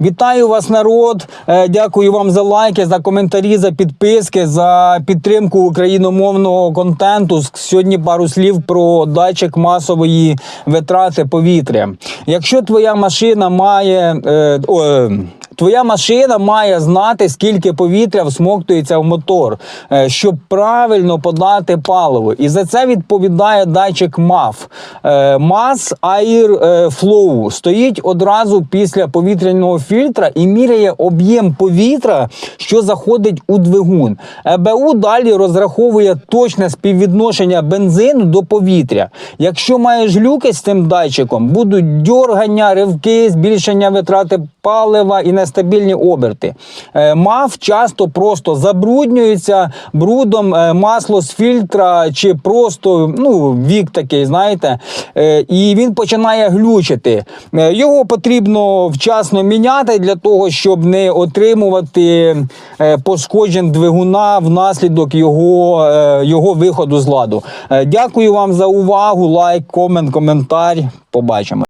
Вітаю вас, народ! Е, Дякую вам за лайки, за коментарі, за підписки, за підтримку україномовного контенту. Сьогодні пару слів про датчик масової витрати повітря. Якщо твоя машина має е, о, е, Твоя машина має знати, скільки повітря всмоктується в мотор, е, щоб правильно подати паливо. І за це відповідає датчик MAF. Mass Air Flow стоїть одразу після повітряного фільтра і міряє об'єм повітря, що заходить у двигун. ЕБУ далі розраховує точне співвідношення бензину до повітря. Якщо маєш люки з цим датчиком, будуть дьоргання, ривки, збільшення витрати палива і нестабільні оберти. Е, МАФ часто просто забруднюється брудом е, масло з фільтра чи просто ну, вік такий, знаєте, Е, і він починає глючити. Його потрібно вчасно міняти для того, щоб не отримувати пошкоджень двигуна внаслідок його, його виходу з ладу. Дякую вам за увагу. Лайк, комент, коментар. Побачимо.